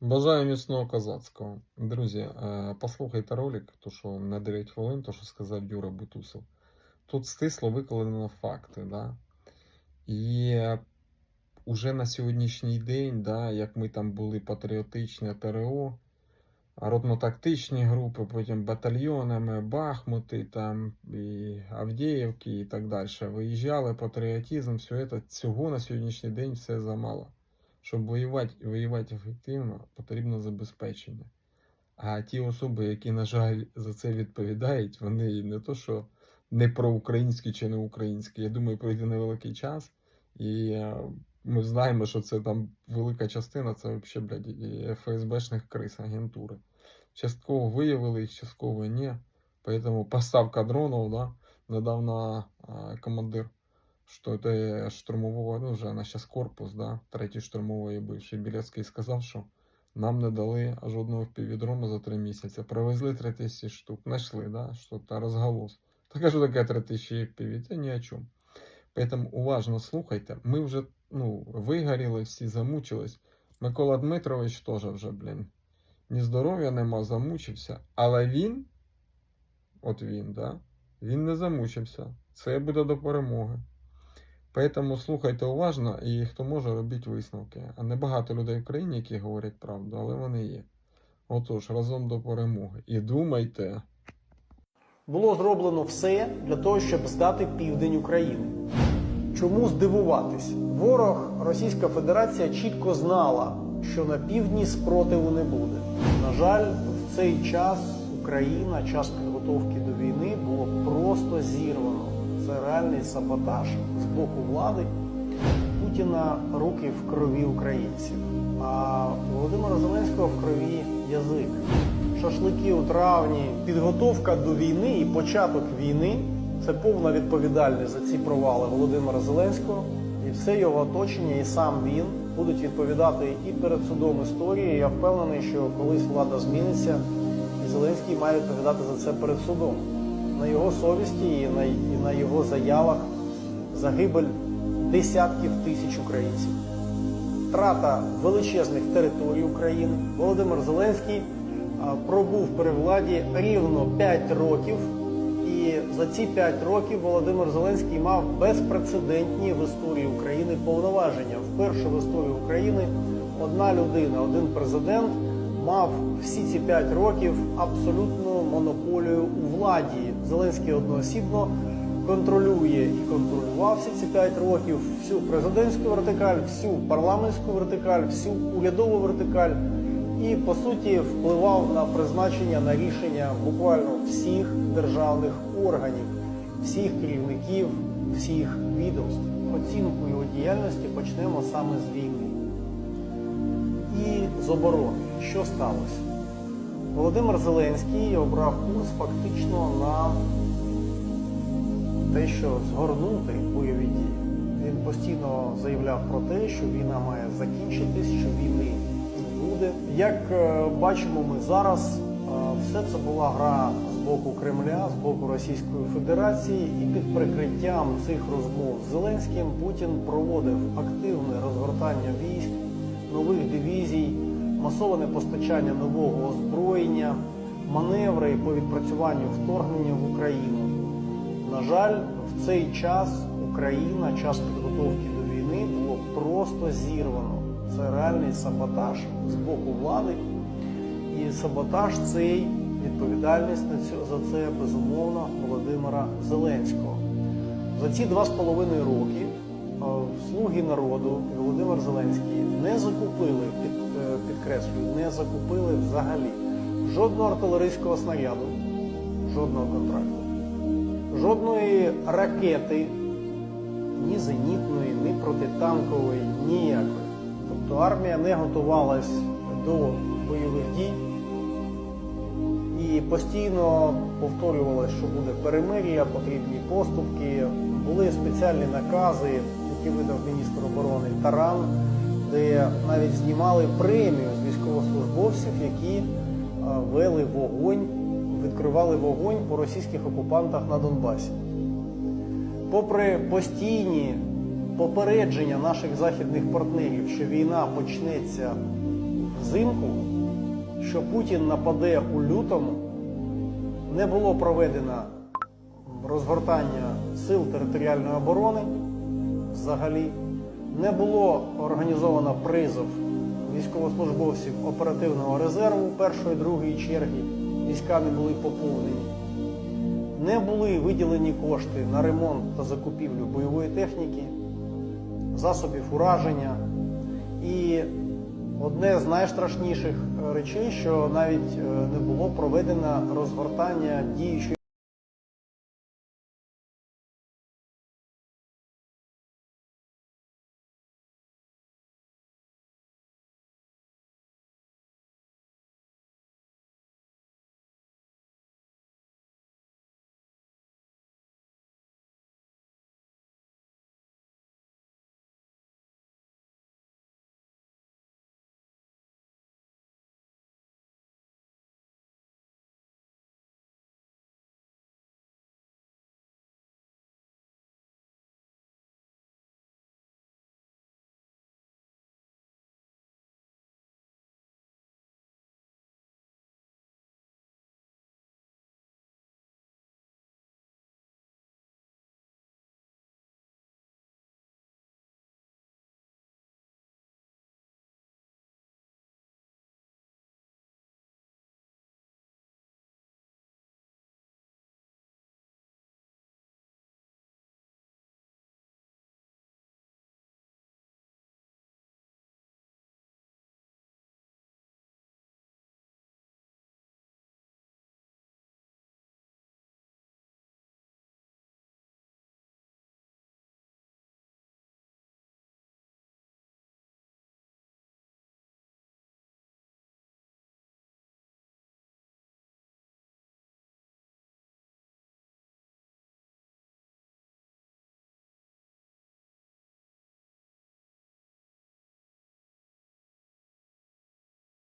Бажаю міцного козацького. Друзі, е, послухайте ролик, то що на 9 хвилин, то що сказав Юра Бутусов. Тут стисло викладено факти, да? І уже на сьогоднішній день, да, як ми там були патріотичне ТРО, родно-тактичні групи, потім батальйонами, Бахмути, там, і Авдіївки і так далі. Виїжджали, патріотизм, все це, цього на сьогоднішній день все замало. Щоб воювати, воювати ефективно, потрібно забезпечення. А ті особи, які, на жаль, за це відповідають, вони не то, що не проукраїнські чи не українські. Я думаю, пройде невеликий час, і е, ми знаємо, що це там велика частина, це взагалі, блядь, ФСБшних крис агентури. Частково виявили їх, частково ні. Поэтому поставка дронов, да, недавно а, командир что это штурмового, ну вже на сейчас корпус, да, третій штурмової бивший Білецький сказав, що нам не дали жодного півдрона за три місяці. Привезли три тисячі штук, знайшли, да, що то розголос. Так а що таке три тисячі піві? Це ні о чому. Поэтому уважно слухайте. Ми вже ну, вигоріли, всі замучились. Микола Дмитрович теж вже, блін, ні здоров'я нема, замучився. Але він, от він, да, він не замучився. Це буде до перемоги. Поэтому слухайте уважно і хто може, робіть висновки. А не багато людей в країні, які говорять правду, але вони є. Отож, разом до перемоги. І думайте. Було зроблено все для того, щоб здати південь України. Чому здивуватись? Ворог Російська Федерація чітко знала, що на півдні спротиву не буде. На жаль, в цей час Україна, час підготовки до війни було просто зірвано. Це реальний саботаж з боку влади Путіна руки в крові українців. А Володимира Зеленського в крові язик. Шашлики у травні, підготовка до війни і початок війни це повна відповідальність за ці провали Володимира Зеленського і все його оточення, і сам він будуть відповідати і перед судом історії. Я впевнений, що колись влада зміниться, і Зеленський має відповідати за це перед судом. На його совісті і на, і на його заявах загибель десятків тисяч українців втрата величезних територій України. Володимир Зеленський пробув при владі рівно 5 років. І за ці 5 років Володимир Зеленський мав безпрецедентні в історії України повноваження. Вперше в історії України одна людина, один президент мав всі ці 5 років абсолютну монополію у владі. Зеленський одноосібно контролює і контролював всі ці 5 років всю президентську вертикаль, всю парламентську вертикаль, всю урядову вертикаль і по суті впливав на призначення на рішення буквально всіх державних органів, всіх керівників, всіх відомств. Оцінку його діяльності почнемо саме з війни і з оборони. Що сталося? Володимир Зеленський обрав курс фактично на те, що згорнути бойові дії. Він постійно заявляв про те, що війна має закінчитись, що війни не буде. Як е, бачимо, ми зараз е, все це була гра з боку Кремля, з боку Російської Федерації, і під прикриттям цих розмов з Зеленським Путін проводив активне розгортання військ, нових дивізій, масоване постачання нового озброєння, маневри по відпрацюванню вторгнення в Україну. На жаль, в цей час Україна, час підготовки до війни було просто зірвано. Це реальний саботаж з боку влади. І саботаж цей відповідальність за це безумовно Володимира Зеленського. За ці два з половиною роки слуги народу Володимир Зеленський не закупили, під, підкреслюю, не закупили взагалі жодного артилерійського снаряду, жодного контракту жодної ракети, ні зенітної, ні протитанкової, ніякої. Тобто армія не готувалась до бойових дій і постійно повторювалось, що буде перемир'я, потрібні поступки. Були спеціальні накази, які видав міністр оборони Таран, де навіть знімали премію з військовослужбовців, які е, вели вогонь, відкривали вогонь по російських окупантах на Донбасі. Попри постійні попередження наших західних партнерів, що війна почнеться взимку, що Путін нападе у лютому, не було проведено розгортання сил територіальної оборони взагалі, не було організовано призов військовослужбовців оперативного резерву першої другої черги, війська не були поповнені. Не були виділені кошти на ремонт та закупівлю бойової техніки, засобів ураження. І одне з найстрашніших речей, що навіть е, не було проведено розгортання діючої